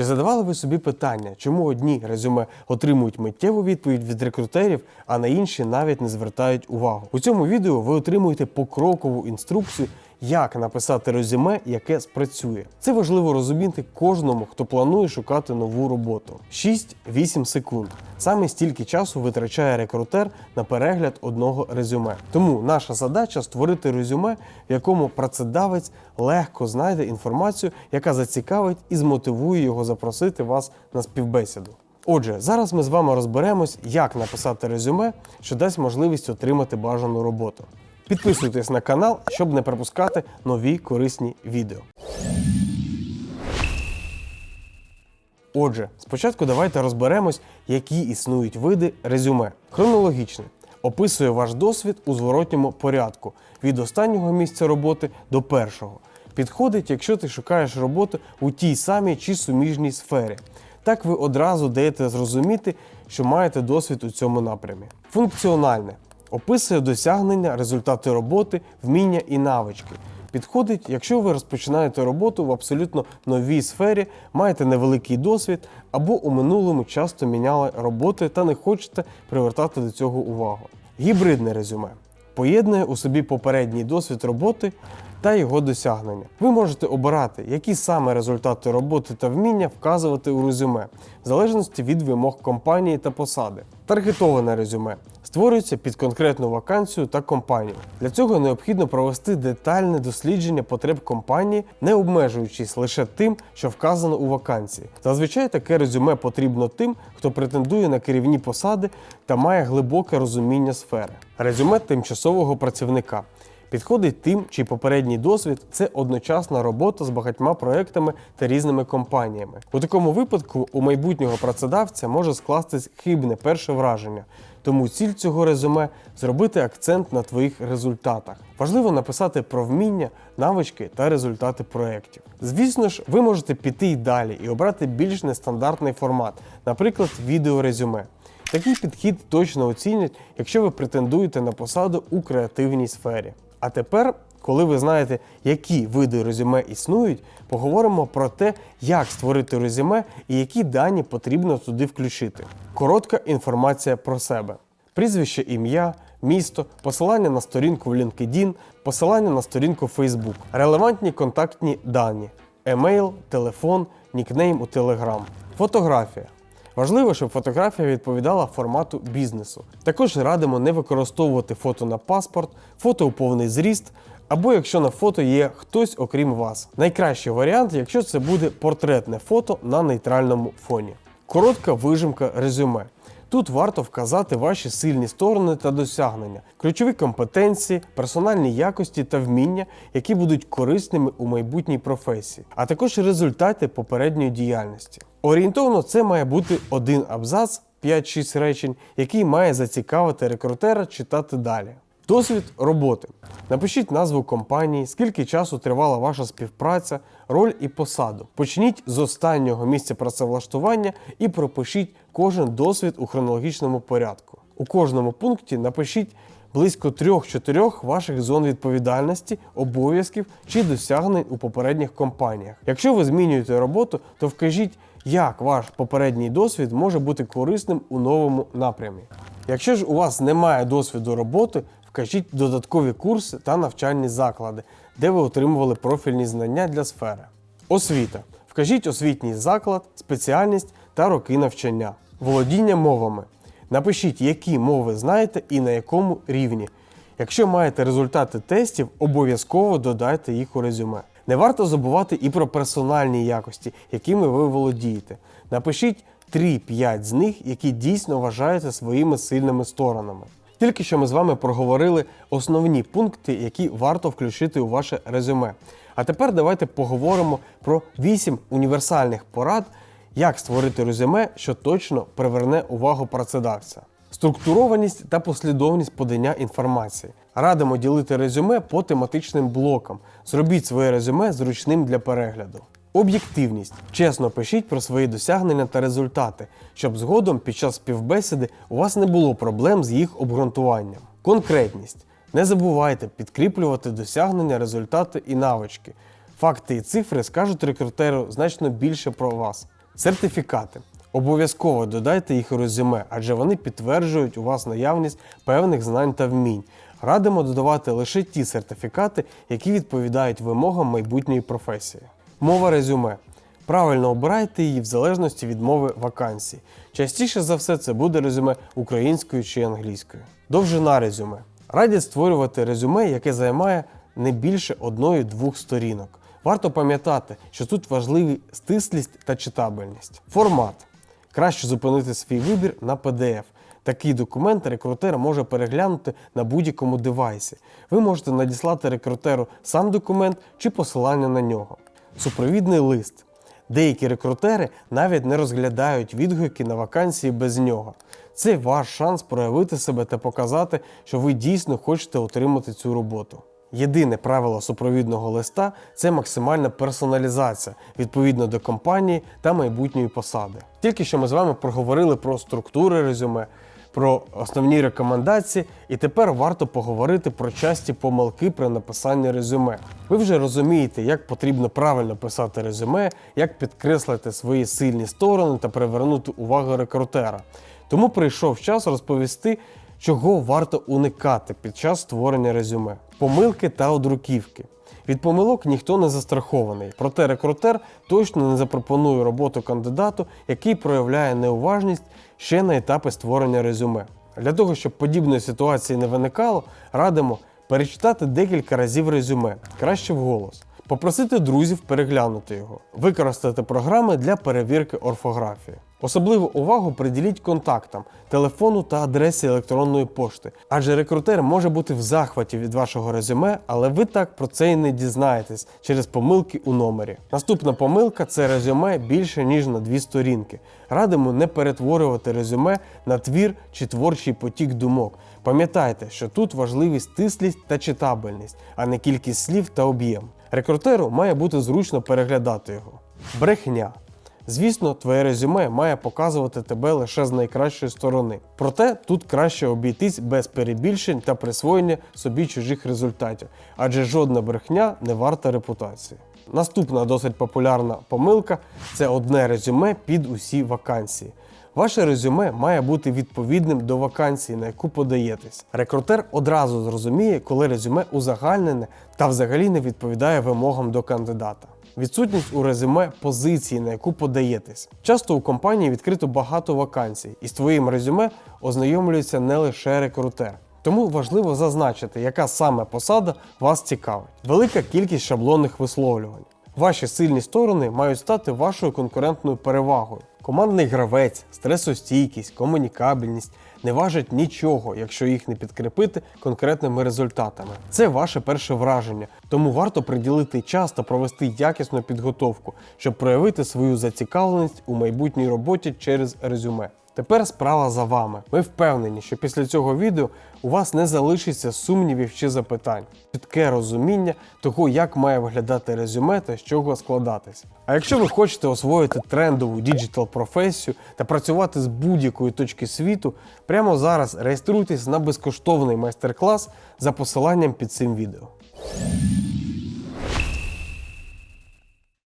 Чи задавали ви собі питання, чому одні резюме отримують миттєву відповідь від рекрутерів, а на інші навіть не звертають увагу? У цьому відео ви отримуєте покрокову інструкцію, як написати резюме, яке спрацює. Це важливо розуміти кожному, хто планує шукати нову роботу. 6-8 секунд. Саме стільки часу витрачає рекрутер на перегляд одного резюме. Тому наша задача створити резюме, в якому працедавець легко знайде інформацію, яка зацікавить і змотивує його запросити вас на співбесіду. Отже, зараз ми з вами розберемось, як написати резюме, що дасть можливість отримати бажану роботу. Підписуйтесь на канал, щоб не пропускати нові корисні відео. Отже, спочатку давайте розберемось, які існують види резюме. Хронологічне описує ваш досвід у зворотньому порядку від останнього місця роботи до першого. Підходить, якщо ти шукаєш роботу у тій самій чи суміжній сфері. Так ви одразу даєте зрозуміти, що маєте досвід у цьому напрямі. Функціональне описує досягнення, результати роботи, вміння і навички. Підходить, якщо ви розпочинаєте роботу в абсолютно новій сфері, маєте невеликий досвід або у минулому часто міняли роботи та не хочете привертати до цього увагу. Гібридне резюме поєднує у собі попередній досвід роботи та його досягнення. Ви можете обирати, які саме результати роботи та вміння вказувати у резюме, в залежності від вимог компанії та посади. Таргетоване резюме створюється під конкретну вакансію та компанію. Для цього необхідно провести детальне дослідження потреб компанії, не обмежуючись лише тим, що вказано у вакансії. Зазвичай таке резюме потрібно тим, хто претендує на керівні посади та має глибоке розуміння сфери. Резюме тимчасового працівника. Підходить тим, чий попередній досвід це одночасна робота з багатьма проектами та різними компаніями. У такому випадку у майбутнього працедавця може скластись хибне перше враження. Тому ціль цього резюме зробити акцент на твоїх результатах. Важливо написати про вміння, навички та результати проєктів. Звісно ж, ви можете піти й далі і обрати більш нестандартний формат, наприклад, відеорезюме. Такий підхід точно оцінять, якщо ви претендуєте на посаду у креативній сфері. А тепер, коли ви знаєте, які види резюме існують, поговоримо про те, як створити резюме і які дані потрібно туди включити. Коротка інформація про себе: прізвище, ім'я, місто, посилання на сторінку в LinkedIn, посилання на сторінку Facebook, релевантні контактні дані, емейл, телефон, нікнейм у Telegram, фотографія. Важливо, щоб фотографія відповідала формату бізнесу. Також радимо не використовувати фото на паспорт, фото у повний зріст, або якщо на фото є хтось окрім вас. Найкращий варіант, якщо це буде портретне фото на нейтральному фоні. Коротка вижимка резюме. Тут варто вказати ваші сильні сторони та досягнення, ключові компетенції, персональні якості та вміння, які будуть корисними у майбутній професії, а також результати попередньої діяльності. Орієнтовно це має бути один абзац, 5-6 речень, який має зацікавити рекрутера читати далі. Досвід роботи. Напишіть назву компанії, скільки часу тривала ваша співпраця, роль і посаду. Почніть з останнього місця працевлаштування і пропишіть кожен досвід у хронологічному порядку. У кожному пункті напишіть близько 3-4 ваших зон відповідальності, обов'язків чи досягнень у попередніх компаніях. Якщо ви змінюєте роботу, то вкажіть, як ваш попередній досвід може бути корисним у новому напрямі. Якщо ж у вас немає досвіду роботи, вкажіть додаткові курси та навчальні заклади, де ви отримували профільні знання для сфери. Освіта. Вкажіть освітній заклад, спеціальність та роки навчання. Володіння мовами. Напишіть, які мови знаєте і на якому рівні. Якщо маєте результати тестів, обов'язково додайте їх у резюме. Не варто забувати і про персональні якості, якими ви володієте. Напишіть 3-5 з них, які дійсно вважаєте своїми сильними сторонами. Тільки що ми з вами проговорили основні пункти, які варто включити у ваше резюме. А тепер давайте поговоримо про 8 універсальних порад, як створити резюме, що точно приверне увагу працедавця. Структурованість та послідовність подання інформації. Радимо ділити резюме по тематичним блокам. Зробіть своє резюме зручним для перегляду. Об'єктивність. Чесно пишіть про свої досягнення та результати, щоб згодом під час співбесіди у вас не було проблем з їх обґрунтуванням. Конкретність. Не забувайте підкріплювати досягнення, результати і навички. Факти і цифри скажуть рекрутеру значно більше про вас. Сертифікати. Обов'язково додайте їх у резюме, адже вони підтверджують у вас наявність певних знань та вмінь. Радимо додавати лише ті сертифікати, які відповідають вимогам майбутньої професії. Мова резюме. Правильно обирайте її в залежності від мови вакансій. Частіше за все це буде резюме українською чи англійською. Довжина резюме. Радять створювати резюме, яке займає не більше одної-двох сторінок. Варто пам'ятати, що тут важливі стислість та читабельність. Формат. Краще зупинити свій вибір на PDF. Такий документ рекрутер може переглянути на будь-якому девайсі. Ви можете надіслати рекрутеру сам документ чи посилання на нього. Супровідний лист. Деякі рекрутери навіть не розглядають відгуки на вакансії без нього. Це ваш шанс проявити себе та показати, що ви дійсно хочете отримати цю роботу. Єдине правило супровідного листа це максимальна персоналізація відповідно до компанії та майбутньої посади. Тільки що ми з вами проговорили про структури резюме, про основні рекомендації, і тепер варто поговорити про часті помилки при написанні резюме. Ви вже розумієте, як потрібно правильно писати резюме, як підкреслити свої сильні сторони та привернути увагу рекрутера. Тому прийшов час розповісти, чого варто уникати під час створення резюме: помилки та одруківки. Від помилок ніхто не застрахований, проте рекрутер точно не запропонує роботу кандидату, який проявляє неуважність ще на етапі створення резюме. Для того, щоб подібної ситуації не виникало, радимо перечитати декілька разів резюме, краще вголос, попросити друзів переглянути його, використати програми для перевірки орфографії. Особливу увагу приділіть контактам, телефону та адресі електронної пошти, адже рекрутер може бути в захваті від вашого резюме, але ви так про це і не дізнаєтесь через помилки у номері. Наступна помилка це резюме більше ніж на дві сторінки. Радимо не перетворювати резюме на твір чи творчий потік думок. Пам'ятайте, що тут важливі стислість та читабельність, а не кількість слів та об'єм. Рекрутеру має бути зручно переглядати його. Брехня. Звісно, твоє резюме має показувати тебе лише з найкращої сторони. Проте тут краще обійтись без перебільшень та присвоєння собі чужих результатів, адже жодна брехня не варта репутації. Наступна досить популярна помилка це одне резюме під усі вакансії. Ваше резюме має бути відповідним до вакансії, на яку подаєтесь. Рекрутер одразу зрозуміє, коли резюме узагальнене та взагалі не відповідає вимогам до кандидата. Відсутність у резюме позиції, на яку подаєтесь. Часто у компанії відкрито багато вакансій, і з твоїм резюме ознайомлюється не лише рекрутер. Тому важливо зазначити, яка саме посада вас цікавить. Велика кількість шаблонних висловлювань. Ваші сильні сторони мають стати вашою конкурентною перевагою. Командний гравець, стресостійкість, комунікабельність не важать нічого, якщо їх не підкріпити конкретними результатами. Це ваше перше враження, тому варто приділити час та провести якісну підготовку, щоб проявити свою зацікавленість у майбутній роботі через резюме. Тепер справа за вами. Ми впевнені, що після цього відео у вас не залишиться сумнівів чи запитань, чітке розуміння того, як має виглядати резюме та з чого складатись. А якщо ви хочете освоїти трендову діджитал професію та працювати з будь-якої точки світу, прямо зараз реєструйтесь на безкоштовний майстер-клас за посиланням під цим відео.